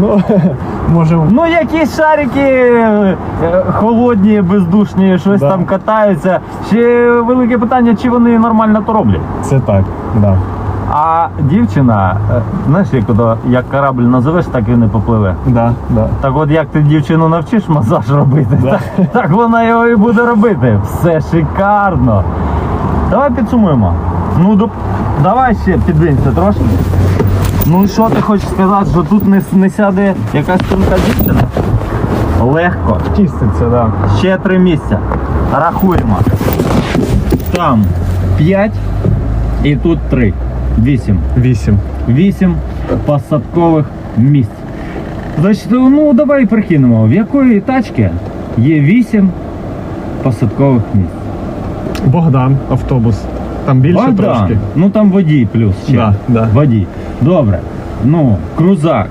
Ну, може, Ну, якісь шарики е, холодні, бездушні, щось Да. там катаються. Ще велике питання, чи вони нормально то роблять. це так, да. А дівчина, е, знаєш, як, як корабль називеш, так і не попливе. Да, да. Так от як ти дівчину навчиш масаж робити, Да. так, так вона його і буде робити. Все шикарно. Давай підсумуємо. Ну, до... давай ще підвинься трошки. Ну що ти хочеш сказати, що тут не, не сяде якась тонка дівчина? Легко. Тіститься, да. Ще три місця. Рахуємо. Там 5 і тут 3. 8. Вісім. 8 посадкових місць. Значить, ну давай прикинемо, в якої тачки є 8 посадкових місць. Богдан, автобус. Там більше Богдан, трошки. ну там водій плюс ще. Да, да. Водій. Добре. Ну, крузак